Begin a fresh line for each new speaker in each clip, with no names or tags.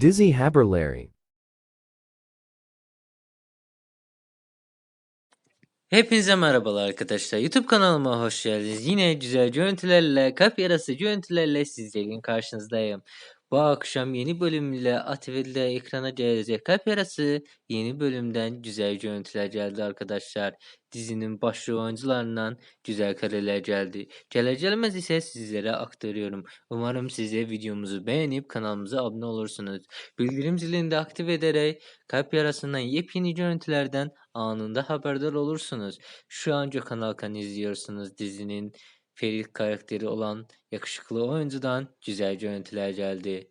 Dizzy Haberlarry.
Hepinize merhabalar arkadaşlar. YouTube kanalıma hoş geldiniz. Yine güzel görüntülerle, kalp yarası görüntülerle sizlerin karşınızdayım. Bu akşam yeni bölümüyle ATV'de ekrana gelecek kalp yeni bölümden güzel görüntüler geldi arkadaşlar. Dizinin başrol oyuncularından güzel kareler geldi. Gelir gelmez ise sizlere aktarıyorum. Umarım siz de videomuzu beğenip kanalımıza abone olursunuz. Bildirim zilini de aktif ederek kalp yarasından yepyeni görüntülerden anında haberdar olursunuz. Şu an Gökhan Alkan izliyorsunuz dizinin Ferit karakteri olan yakışıklı oyuncudan güzel görüntüler geldi.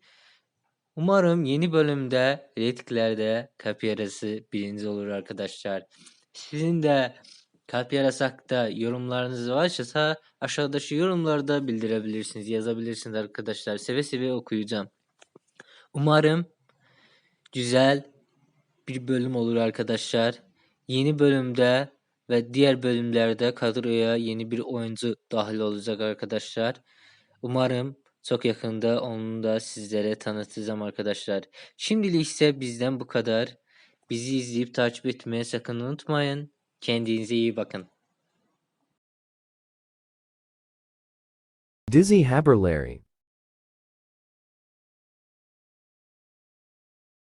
Umarım yeni bölümde reytinglerde kalp yarası birinci olur arkadaşlar. Sizin de kalp yarası hakkında yorumlarınız varsa aşağıdaki yorumlarda bildirebilirsiniz, yazabilirsiniz arkadaşlar. Seve seve okuyacağım. Umarım güzel bir bölüm olur arkadaşlar. Yeni bölümde ve diğer bölümlerde kadroya yeni bir oyuncu dahil olacak arkadaşlar. Umarım çok yakında onu da sizlere tanıtacağım arkadaşlar. Şimdilik ise bizden bu kadar. Bizi izleyip takip etmeyi sakın unutmayın. Kendinize iyi bakın.
Dizzy Haberlarry.